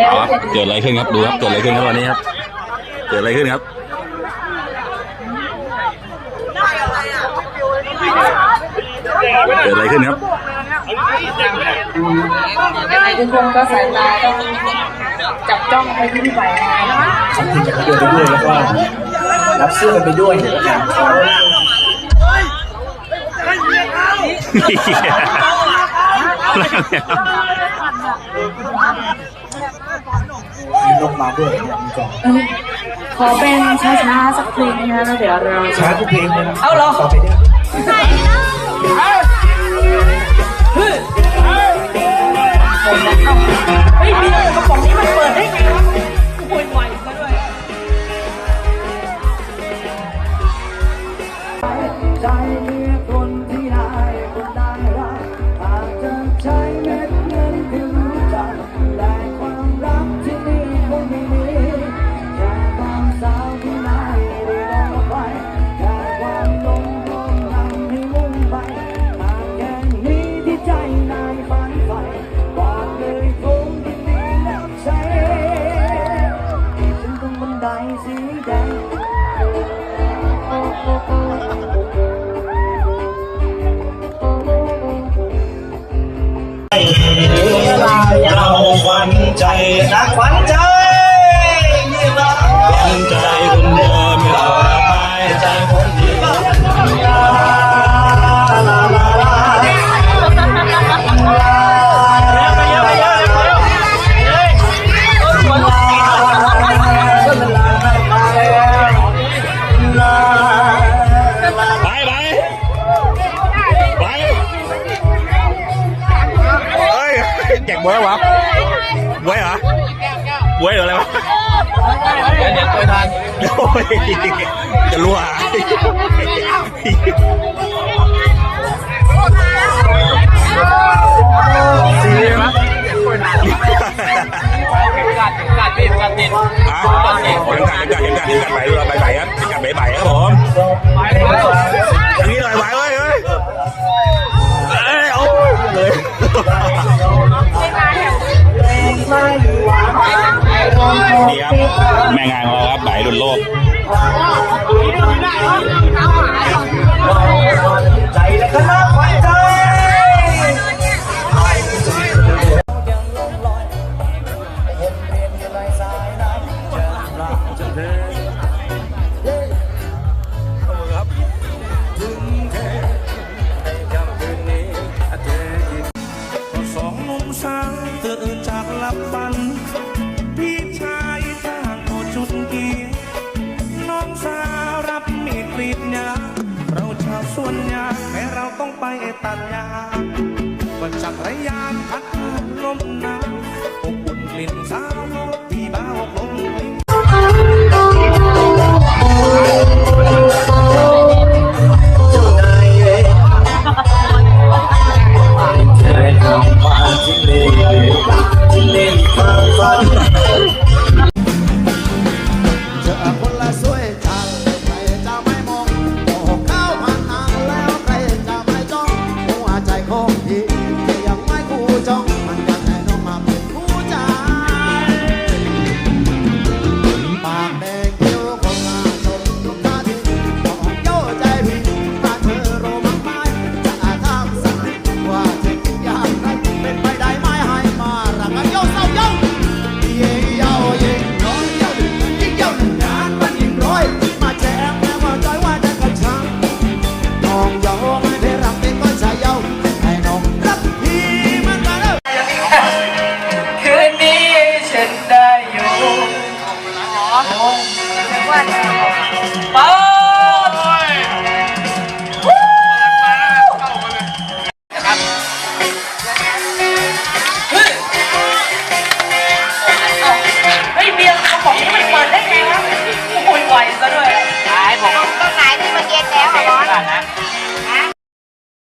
อ๋อเกิดอะไรขึ้นครับดูครับเกิดอะไรขึ้นครับวันนี้ครับ เกิดอะไรขึ้นครับเกิดอะไรขึ้นครับยังไงทุกคนก็สายตาต้องจับจ้องไปที่พี่ใบนะคะสังเกตจากเดินไปด้วยแล้วก็รับเสื้อกันไปด้วยเห็นแล้วกัน มีนกมาด้วยเนี่ยมีก่อนเออขอเป็นช้าๆสักเพลงนะคะแล้วเดี๋ยวเรา ช้าทุกเพลงเลยนะเอาเหรอ ต่อไปเนี่ยผมนะเอ้าเฮ้ยมีกระป๋องนี้มันเปิดได้ไงวะโวยไวซะด้วย ใจเรียกคนที่ เดาหวัญใจนักหวัญใจ บวยวะบวยเหรอบวยเหรออะไรวะเดี๋ยวตัวทานโอ้ยจะรั่วสี แม่งานของเราครับไหลหลุดโลกใจและคณะหวันใจยังลงลอยวนเวียนอยู่ในสายน้ำจะรักจะเดิน ต้องไปตัดยางบนจักรยานพัดผ่าลมหนาวอบอุ่นกลิ่นสาว